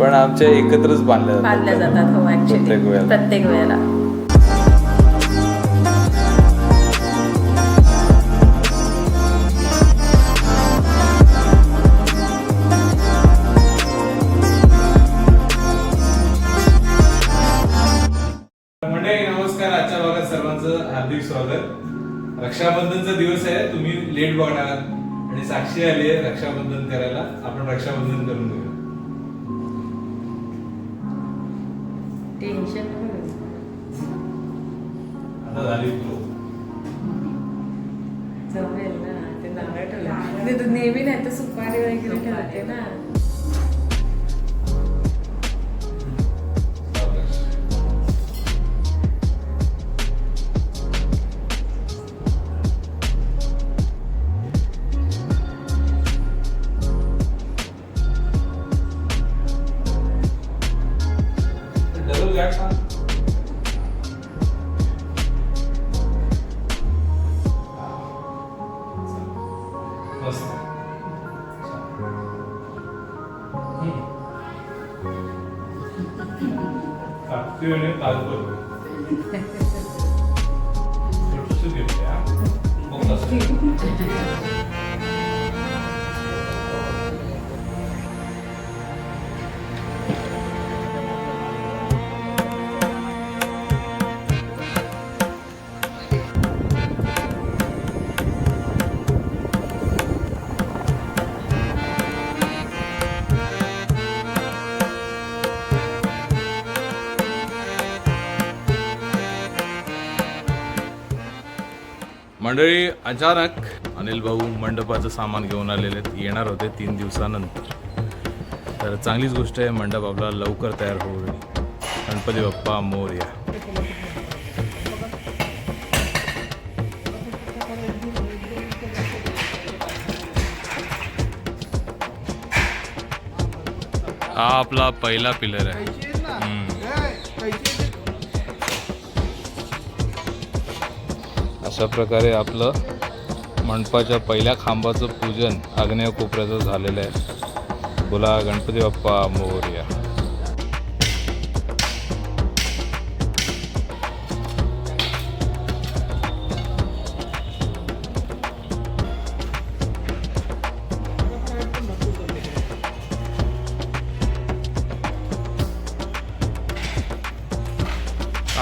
पण आमच्या एकत्रच बांधल्या बांधल्या जातात हो प्रत्येक वेळेला. आजच्या भागात सर्वांचं हार्दिक स्वागत. रक्षाबंधनचा दिवस आहे तुम्ही लेट बघणार आणि साक्षी आली आहे रक्षाबंधन करायला. आपण रक्षाबंधन करून घेऊया. टेन्शन आता झाली तू जमेल ना ते नारळ ठेवलं. ते नेहमी नाही तर सुपारी वगैरे ठेवते ना. the action. 자, 수요일은 나도 이렇게 मंडळी अचानक अनिल भाऊ मंडपाचं सामान घेऊन आलेले येणार होते तीन दिवसानंतर. तर चांगलीच गोष्ट आहे मंडप आपला लवकर तयार होईल गणपती बाप्पा मोर्या हा आपला पहिला पिलर आहे. अशा प्रकारे आपलं मंडपाच्या पहिल्या खांबाचं पूजन आग्नेय कोपऱ्याचं झालेलं आहे. बोला गणपती बाप्पा मोर्या.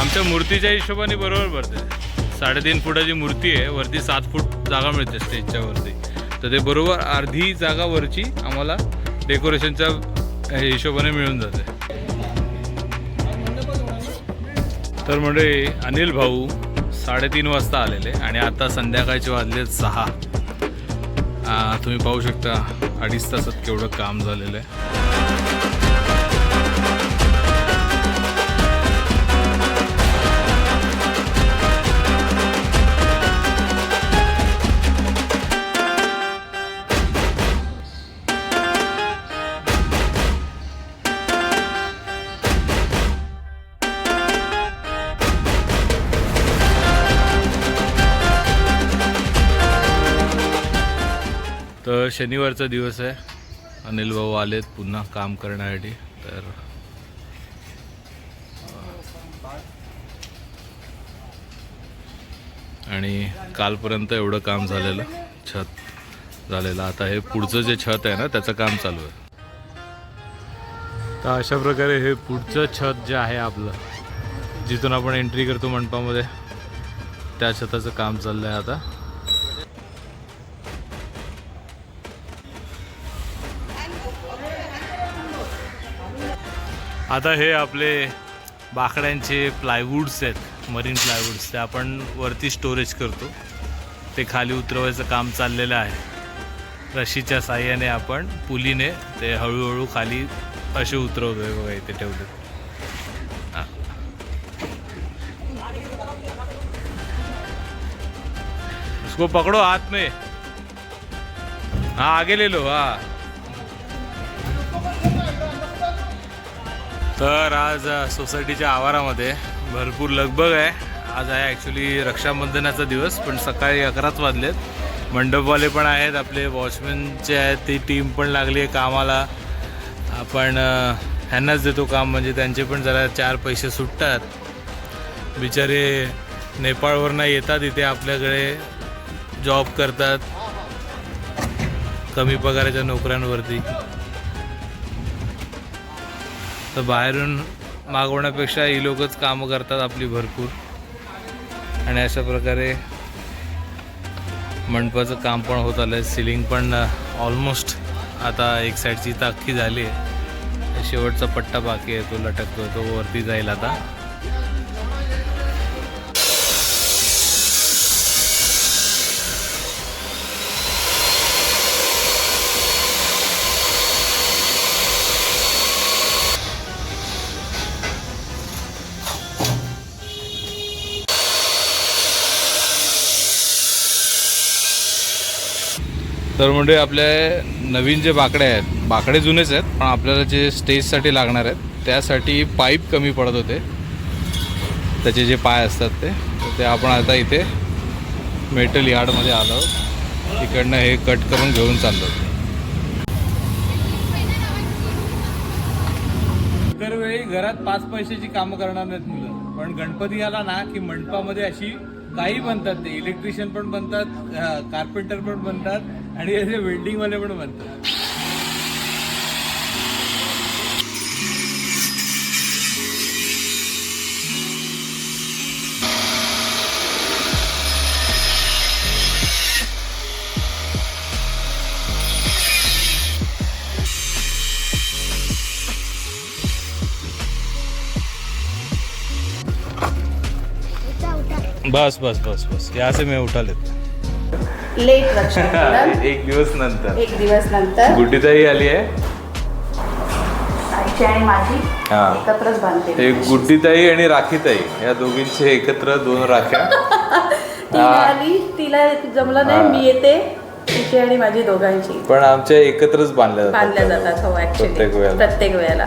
आमच्या मूर्तीच्या हिशोबाने बरोबर भरते. साडेतीन फुटाची मूर्ती आहे वरती सात फूट जागा मिळते स्टेजच्या वरती तर ते बरोबर अर्धी जागा वरची आम्हाला डेकोरेशनच्या हिशोबाने मिळून जाते. तर म्हणजे अनिल भाऊ साडेतीन वाजता आलेले आणि आता संध्याकाळचे वाजले सहा. तुम्ही पाहू शकता अडीच तासात केवढं काम झालेलं आहे. तर शनिवारचा दिवस आहे. अनिल भाऊ आलेत पुन्हा काम करण्यासाठी. तर आणि कालपर्यंत एवढं काम झालेलं छत झालेलं. आता हे पुढचं जे छत आहे ना त्याचं काम चालू आहे. तर अशा प्रकारे हे पुढचं छत जे आहे आपलं जिथून आपण एंट्री करतो मंडपामध्ये त्या छताचं काम चाललं आहे आता. आता हे आपले बाकड्यांचे प्लायवूड्स आहेत मरीन प्लायवूड्स ते आपण वरती स्टोरेज करतो. ते खाली उतरवायचं काम चाललेलं आहे. रशीच्या साह्याने आपण पुलीने ते हळूहळू खाली असे उतरवतोय बघा इथे ठेवले उसको पकड़ो हाथ में. हाँ आगे ले लो हाँ. तर आज सोसायटीच्या आवारामध्ये भरपूर लगबग आहे. आज आहे ॲक्च्युली रक्षाबंधनाचा दिवस पण सकाळी अकराच वाजलेत. मंडपवाले पण आहेत आपले वॉचमॅनचे आहेत ती टीम पण लागली आहे कामाला. आपण ह्यांनाच देतो काम म्हणजे त्यांचे पण जरा चार पैसे सुटतात. बिचारे नेपाळवरनं येतात इथे आपल्याकडे जॉब करतात. कमी पगाराच्या नोकऱ्यांवरती. तर बाहेरून मागवण्यापेक्षा ही लोकच कामं करतात आपली भरपूर. आणि अशा प्रकारे मंडपाचं काम पण होत आलं आहे सिलिंग पण ऑलमोस्ट आता एक साईडची ताकी झाली आहे. शेवटचा पट्टा बाकी आहे तो लटकतो तो वरती जाईल आता. तर म्हणजे आपले नवीन जे बाकडे आहेत बाकडे जुनेच आहेत पण आपल्याला जे स्टेजसाठी लागणार आहेत त्यासाठी पाईप कमी पडत होते. त्याचे जे पाय असतात ते ते आपण आता इथे मेटल यार्डमध्ये आलो तिकडनं हे कट करून घेऊन चाललो दरवेळी घरात पाच पैशाची कामं करणार नाहीत मुलं. पण गणपती आला ना की मंडपामध्ये अशी काही बनतात ते. इलेक्ट्रिशियन पण बनतात कार्पेंटर पण बनतात. आणि असे वेल्डिंगवाले पण बनतात. बस बस बस बस. यहाँ से मैं उठा लेता लेट रक्षाबंधन एक दिवस नंतर. एक दिवस नंतर. गुड्डीताई आली आहे. आईची आणि माझी हा. एकत्रच बांधते एक गुड्डीताई आणि राखीताई या दोघींचे एकत्र दोन राख्या. आली तिला जमलं नाही मी येते. तिची आणि माझी दोघांची. पण आमच्या एकत्रच बांधल्या जातात. बांधल्या जातात हो ऍक्च्युली प्रत्येक वेळेला. प्रत्येक वेळेला.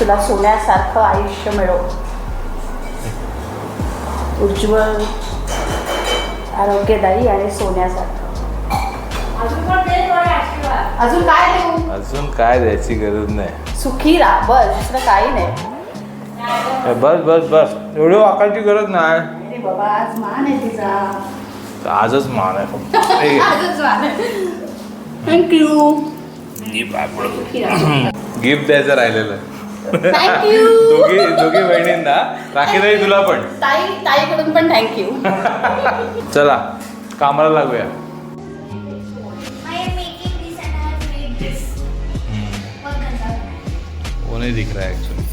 तुला सोन्यासारखं आयुष्य मिळो उज्ज्वल आरोग्यदायी आणि सोन्यासारखं. अजून काय देऊ? अजून काय द्यायची गरज नाही. सुखी राहा बस दुसरं काही नाही. बस बस बस. एवढी वाकायची गरज नाही. अरे बाबा आज मान आहे तिचा. आजच मान आहे फक्त. आजच मान आहे. थँक्यू गिफ्ट द्यायचं राहिलेलं. आहे. थँक्यू दोघी दोघी बहिणींना राखीताई तुला पण. ताई ताईकडून पण थँक्यू चला कामाला लागूया? वो नहीं दिख रहा है एक्चुअली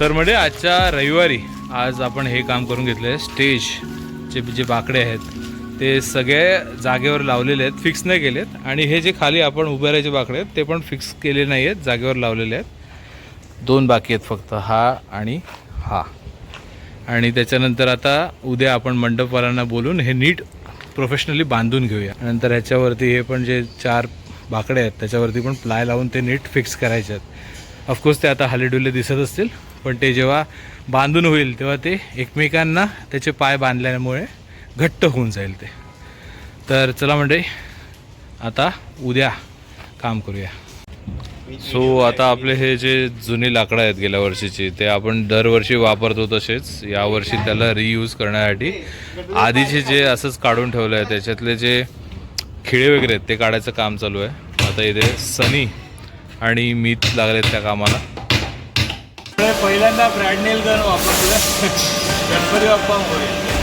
तर म्हणजे आजच्या रविवारी आज आपण हे काम करून घेतलं आहे स्टेजचे जे बाकडे आहेत ते सगळे जागेवर लावलेले आहेत फिक्स नाही केलेत. आणि हे जे खाली आपण उभे राहायचे बाकडे आहेत ते पण फिक्स केले नाही आहेत जागेवर लावलेले आहेत. दोन बाकी आहेत फक्त हा आणि हा. आणि त्याच्यानंतर आता उद्या आपण मंडपवाल्यांना बोलून हे नीट प्रोफेशनली बांधून घेऊया. नंतर ह्याच्यावरती हे पण जे चार बाकडे आहेत त्याच्यावरती पण प्लाय लावून ते नीट फिक्स करायचे आहेत. ऑफकोर्स ते आता हालेडुले दिसत असतील पण ते जेव्हा बांधून होईल तेव्हा ते एकमेकांना त्याचे पाय बांधल्यामुळे घट्ट होऊन जाईल ते. तर चला म्हणजे आता उद्या काम करूया. सो आता आपले हे जे जुनी लाकडं आहेत गेल्या वर्षीची ते आपण दरवर्षी वापरतो तसेच यावर्षी त्याला रियूज करण्यासाठी आधीचे जे असंच काढून ठेवलं आहे त्याच्यातले जे खिळे वगैरे आहेत ते काढायचं काम चालू आहे. आता इथे सनी आणि मीत लागलेत त्या कामाला. पहिल्यांदा ब्रँड नेल गन वापरलं गणपती बाप्पा होईल